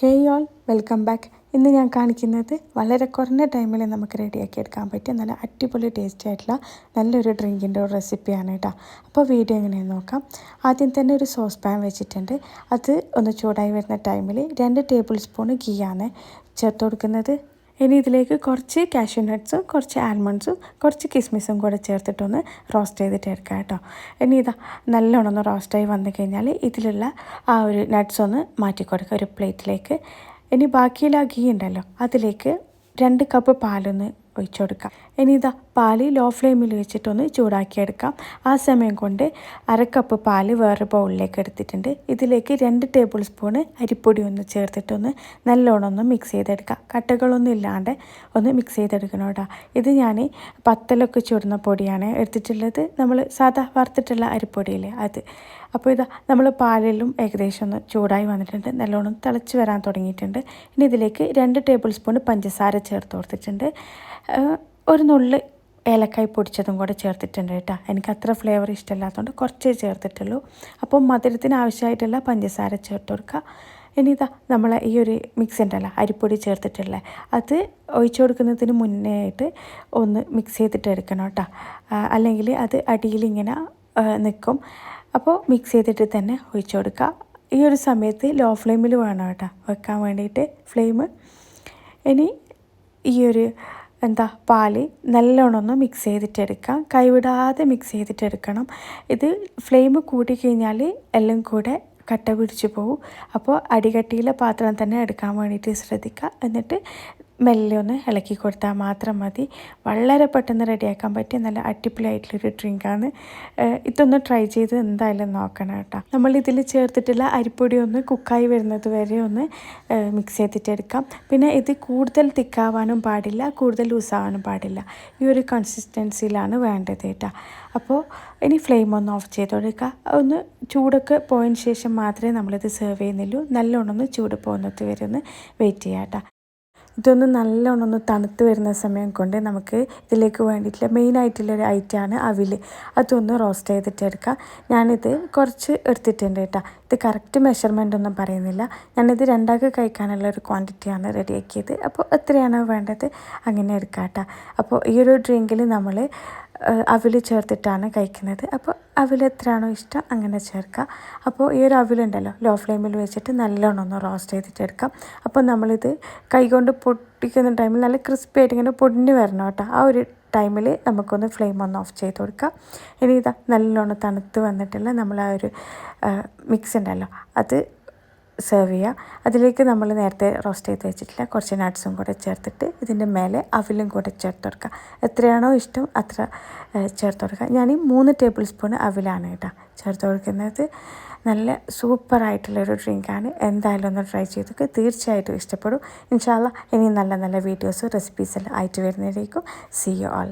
Hey all welcome back ഇന്ന് ഞാൻ കാണിക്കുന്നത് വളരെ കുറഞ്ഞ ടൈമിൽ നമുക്ക് റെഡിയാക്കി എടുക്കാൻ പറ്റിയ നല്ല അടിപൊളി ടേസ്റ്റ് ആയിട്ടുള്ള നല്ലൊരു ഡ്രിങ്കിന്റെ ഒരു റെസിപ്പിയാണ് കേട്ടോ അപ്പോൾ വീഡിയോ എങ്ങനെയാണ് നോക്കാം. ആദ്യം തന്നെ ഒരു സോസ് പാൻ വെച്ചിട്ടുണ്ട്. അത് ഒന്ന് ചൂടായി വരുന്ന ടൈമിൽ രണ്ട് ടേബിൾ സ്പൂൺ ഗീയാണ് ചേർത്ത് കൊടുക്കുന്നത്. ഇനി ഇതിലേക്ക് കുറച്ച് കാഷ്യൂ നട്ട്സും കുറച്ച് ആൽമണ്ട്സും കുറച്ച് കിസ്മിസും കൂടെ ചേർത്തിട്ടൊന്ന് റോസ്റ്റ് ചെയ്തിട്ട് എടുക്കാം കേട്ടോ. ഇനി ഇതാ നല്ലോണം ഒന്ന് റോസ്റ്റായി വന്നു കഴിഞ്ഞാൽ ഇതിലുള്ള ആ ഒരു നട്ട്സ് ഒന്ന് മാറ്റി കൊടുക്കുക ഒരു പ്ലേറ്റിലേക്ക് ഇനി ബാക്കിയുള്ള ഗീ ഉണ്ടല്ലോ അതിലേക്ക് രണ്ട് കപ്പ് പാലൊന്ന് ഒഴിച്ചു കൊടുക്കാം. ഇനി ഇതാ പാൽ ലോ ഫ്ലെയിമിൽ വെച്ചിട്ടൊന്ന് ചൂടാക്കിയെടുക്കാം. ആ സമയം കൊണ്ട് അരക്കപ്പ് പാൽ വേറെ ബൗളിലേക്ക് എടുത്തിട്ടുണ്ട്. ഇതിലേക്ക് രണ്ട് ടേബിൾ സ്പൂണ് അരിപ്പൊടി ഒന്ന് ചേർത്തിട്ടൊന്ന് നല്ലോണം ഒന്ന് മിക്സ് ചെയ്തെടുക്കാം. കട്ടകളൊന്നും ഇല്ലാണ്ട് ഒന്ന് മിക്സ് ചെയ്തെടുക്കണം കേട്ടോ. ഇത് ഞാൻ പത്തലൊക്കെ ചൂടുന്ന പൊടിയാണ് എടുത്തിട്ടുള്ളത്. നമ്മൾ സാധാ വറുത്തിട്ടുള്ള അരിപ്പൊടിയില്ലേ അത്. അപ്പോൾ ഇതാ നമ്മൾ പാലിലും ഏകദേശം ഒന്ന് ചൂടായി വന്നിട്ടുണ്ട് നല്ലോണം തിളച്ച് വരാൻ തുടങ്ങിയിട്ടുണ്ട്. ഇനി ഇതിലേക്ക് രണ്ട് ടേബിൾ സ്പൂൺ പഞ്ചസാര ചേർത്ത് കൊടുത്തിട്ടുണ്ട്. ഒരു നുള്ള് ഏലക്കായ് പൊടിച്ചതും കൂടെ ചേർത്തിട്ടുണ്ട് കേട്ടോ. എനിക്ക് അത്ര ഫ്ലേവർ ഇഷ്ടമില്ലാത്തതുകൊണ്ട് കുറച്ചേ ചേർത്തിട്ടുള്ളൂ. അപ്പോൾ മധുരത്തിന് ആവശ്യമായിട്ടുള്ള പഞ്ചസാര ചേർത്ത് കൊടുക്കുക. ഇനി ഇതാ നമ്മൾ ഈ ഒരു മിക്സ് ഉണ്ടല്ലോ അരിപ്പൊടി ചേർത്തിട്ടുള്ളത് അത് ഒഴിച്ചു കൊടുക്കുന്നതിന് മുന്നേ ആയിട്ട് ഒന്ന് മിക്സ് ചെയ്തിട്ട് എടുക്കണം കേട്ടോ. അല്ലെങ്കിൽ അത് അടിയിൽ ഇങ്ങനെ നിൽക്കും. അപ്പോൾ മിക്സ് ചെയ്തിട്ട് തന്നെ ഒഴിച്ചു കൊടുക്കുക ഈ ഒരു സമയത്ത് ലോ ഫ്ലെയിമിൽ വേണം കേട്ടോ. വെക്കാൻ വേണ്ടിയിട്ട് ഫ്ലെയിം ഇനി ഈ ഒരു എന്താ പാൽ നല്ലോണം ഒന്ന് മിക്സ് ചെയ്തിട്ടെടുക്കാം കൈവിടാതെ മിക്സ് ചെയ്തിട്ടെടുക്കണം ഇത് ഫ്ലെയിം കൂട്ടിക്കഴിഞ്ഞാൽ എല്ലാം കൂടെ കട്ട പിടിച്ചു പോകും അപ്പോൾ അടികട്ടിയിലെ പാത്രം തന്നെ എടുക്കാൻ വേണ്ടിയിട്ട് ശ്രദ്ധിക്കുക എന്നിട്ട് മെല്ലെ ഒന്ന് ഇളക്കി കൊടുത്താൽ മാത്രം മതി. വളരെ പെട്ടെന്ന് റെഡിയാക്കാൻ പറ്റിയ നല്ല അടിപൊളിയായിട്ടുള്ളൊരു ഡ്രിങ്കാണ്. ഇതൊന്ന് ട്രൈ ചെയ്ത് എന്തായാലും നോക്കണം കേട്ടോ. നമ്മൾ ഇതിൽ ചേർത്തിട്ടുള്ള അരിപ്പൊടി ഒന്ന് കുക്കായി വരുന്നത് വരെ ഒന്ന് മിക്സ് ചെയ്തിട്ട് എടുക്കാം പിന്നെ ഇത് കൂടുതൽ തിക്കാവാനും പാടില്ല കൂടുതൽ ലൂസാവാനും പാടില്ല. ഈ ഒരു കൺസിസ്റ്റൻസിയിലാണ് വേണ്ടത് കേട്ടോ. അപ്പോൾ ഇനി ഫ്ലെയിം ഒന്ന് ഓഫ് ചെയ്ത് കൊടുക്കുക. ഒന്ന് ചൂടൊക്കെ പോയതിന് ശേഷം മാത്രമേ നമ്മളിത് സെർവ് ചെയ്യുന്നുള്ളൂ. നല്ലോണം ഒന്ന് ചൂട് പോകുന്നത് വരെ ഒന്ന് വെയിറ്റ് ചെയ്യാം കേട്ടോ. ഇതൊന്ന് നല്ലോണം ഒന്ന് തണുത്ത് വരുന്ന സമയം കൊണ്ട് നമുക്ക് ഇതിലേക്ക് വേണ്ടിയിട്ടുള്ള മെയിനായിട്ടുള്ള ഒരു ഐറ്റമാണ് അവിൽ അതൊന്ന് റോസ്റ്റ് ചെയ്തിട്ട് എടുക്കാം. ഞാനിത് കുറച്ച് എടുത്തിട്ടുണ്ട് കേട്ടോ. ഇത് കറക്റ്റ് മെഷർമെന്റ് ഒന്നും പറയുന്നില്ല. ഞാനിത് രണ്ടാൾക്ക് കഴിക്കാനുള്ള ഒരു ക്വാണ്ടിറ്റിയാണ് റെഡിയാക്കിയത് അപ്പോൾ എത്രയാണോ വേണ്ടത് അങ്ങനെ എടുക്കാം കേട്ടോ. അപ്പോൾ ഈ ഒരു ഡ്രിങ്കിൽ നമ്മൾ അവിൽ ചേർത്തിട്ടാണ് കഴിക്കുന്നത്. അപ്പോൾ അവിൽ എത്രയാണോ ഇഷ്ടം അങ്ങനെ ചേർക്കാം. അപ്പോൾ ഈ ഒരു അവിലുണ്ടല്ലോ ലോ ഫ്ലെയിമിൽ വെച്ചിട്ട് നല്ലോണം ഒന്ന് റോസ്റ്റ് ചെയ്തിട്ട് എടുക്കാം. അപ്പോൾ നമ്മളിത് കൈകൊണ്ട് പൊട്ടിക്കുന്ന ടൈമിൽ നല്ല ക്രിസ്പി ആയിട്ട് ഇങ്ങനെ പൊടിഞ്ഞ് വരണം കേട്ടോ. ആ ഒരു ടൈമിൽ നമുക്കൊന്ന് ഫ്ലെയിം ഒന്ന് ഓഫ് ചെയ്ത് കൊടുക്കാം. ഇനി ഇതാ നല്ലോണം തണുത്ത് വന്നിട്ടുള്ള നമ്മൾ ആ ഒരു മിക്സ് ഉണ്ടല്ലോ അത് സെർവ് ചെയ്യുക അതിലേക്ക് നമ്മൾ നേരത്തെ റോസ്റ്റ് ചെയ്ത് വെച്ചിട്ടില്ല. കുറച്ച് നട്ട്സും കൂടെ ചേർത്തിട്ട് ഇതിന്റെ മേലെ അവിലും കൂടെ ചേർത്ത് കൊടുക്കുക എത്രയാണോ ഇഷ്ടം അത്ര ചേർത്ത് കൊടുക്കുക ഞാൻ ഈ മൂന്ന് ടേബിൾ സ്പൂൺ അവിലാണ് കേട്ടോ ചേർത്ത് കൊടുക്കുന്നത്. നല്ല സൂപ്പറായിട്ടുള്ളൊരു ഡ്രിങ്കാണ് എന്തായാലും ഒന്ന് ട്രൈ ചെയ്തൊക്കെ തീർച്ചയായിട്ടും ഇഷ്ടപ്പെടും. ഇൻഷാല്ല ഇനി നല്ല നല്ല വീഡിയോസ് റെസിപ്പീസ് എല്ലാം ആയിട്ട് വരുന്നതിലേക്കും സി യു ആൾ